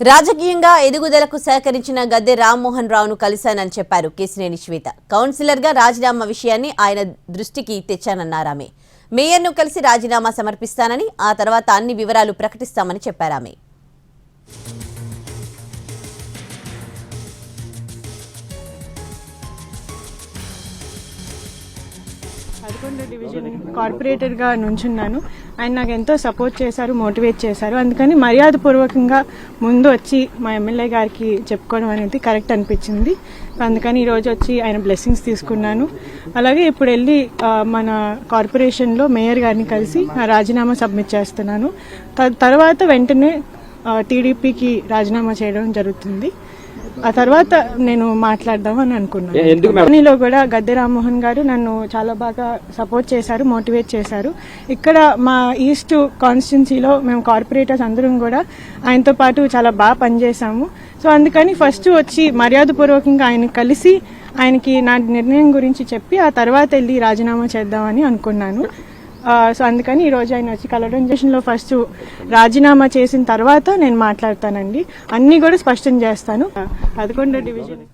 రాజకీయంగా ఎదుగుదలకు సహకరించిన గద్దె రామ్మోహన్ రావును కలిశానని చెప్పారు కేసినేని శ్వేత. కౌన్సిలర్గా రాజీనామా విషయాన్ని ఆయన దృష్టికి తెచ్చానన్నారామె మేయర్ను కలిసి రాజీనామా సమర్పిస్తానని ఆ తర్వాత అన్ని వివరాలు ప్రకటిస్తామని చెప్పారామె పదకొండో డివిజన్. కార్పొరేటర్గా నుంచున్నాను. ఆయన నాకు ఎంతో సపోర్ట్ చేశారు మోటివేట్ చేశారు. అందుకని మర్యాదపూర్వకంగా ముందు వచ్చి మా ఎమ్మెల్యే గారికి చెప్పుకోవడం అనేది కరెక్ట్ అనిపించింది. అందుకని ఈరోజు వచ్చి ఆయన బ్లెస్సింగ్స్ తీసుకున్నాను. అలాగే ఇప్పుడు వెళ్ళి మన కార్పొరేషన్లో మేయర్ గారిని కలిసి నా రాజీనామా సబ్మిట్ చేస్తున్నాను. త- తర్వాత వెంటనే టీడీపీకి రాజీనామా చేయడం జరుగుతుంది. ఆ తర్వాత నేను మాట్లాడదాం అని అనుకున్నాను. కంపెనీలో కూడా గద్దె రామ్మోహన్ గారు నన్ను చాలా బాగా సపోర్ట్ చేశారు మోటివేట్ చేశారు. ఇక్కడ మా ఈస్ట్ కాన్స్టిట్యున్సీలో మేము కార్పొరేటర్స్ అందరం కూడా ఆయనతో పాటు చాలా బాగా పనిచేశాము. సో అందుకని ఫస్ట్ వచ్చి మర్యాదపూర్వకంగా ఆయన కలిసి ఆయనకి నా నిర్ణయం గురించి చెప్పి ఆ తర్వాత వెళ్ళి రాజీనామా చేద్దామని అనుకున్నాను. సో అందుకని ఈ రోజు ఆయన వచ్చి కలవడం లో ఫస్ట్ రాజీనామా చేసిన తర్వాత నేను మాట్లాడతానండి. అన్ని కూడా స్పష్టం చేస్తాను. పదకొండో డివిజన్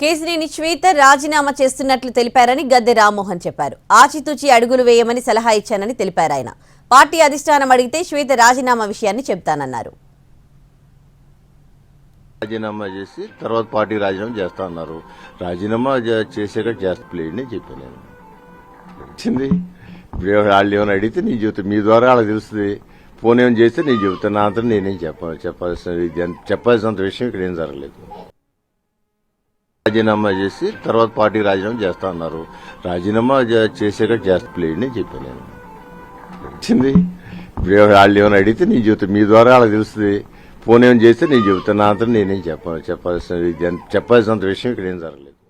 కేసినేని శ్వేత రాజీనామా చేస్తున్నట్లు తెలిపారని గద్దె రామ్మోహన్ చెప్పారు. ఆచితూచి అడుగులు వేయమని సలహా ఇచ్చానని తెలిపారు ఆయన. పార్టీ అధిష్టానం అడిగితే శ్వేత రాజీనామా విషయాన్ని చెప్తానన్నారు రాజీనామా చేసి తర్వాత పార్టీ రాజీనామా చేస్తా అన్నారు. రాజీనామా చే- చేసాక చేస్తా ప్లేడ్ని చెప్పాను నేను. వచ్చింది. ఇప్పుడు వాళ్ళు ఏమైనా అడిగితే నేను చెబుతాను మీ ద్వారా వాళ్ళకి తెలుస్తుంది. ఫోన్ ఏమైనా చేస్తే నేను చెబుతాను నా అంతా నేనేం చెప్పాలి చెప్పాల్సిన చెప్పాల్సినంత విషయం ఇక్కడ ఏం జరగలేదు. రాజీనామా చేసి తర్వాత పార్టీ రాజీనామా చేస్తా అన్నారు. రాజీనామా చేసేట చేసాక చేస్తా ప్లేడ్ని చెప్పాను నేను. వచ్చింది. ఇప్పుడు వాళ్ళు ఏమైనా అడిగితే నేను చెబుతాను మీ ద్వారా వాళ్ళకి తెలుస్తుంది. ఫోన్ ఏమైనా చేస్తే నేను చెబుతాను నా అంతా నేనేం చెప్పాలి చెప్పాల్సిన అంత- చెప్పాల్సినంత విషయం ఇక్కడ ఏం జరగలేదు.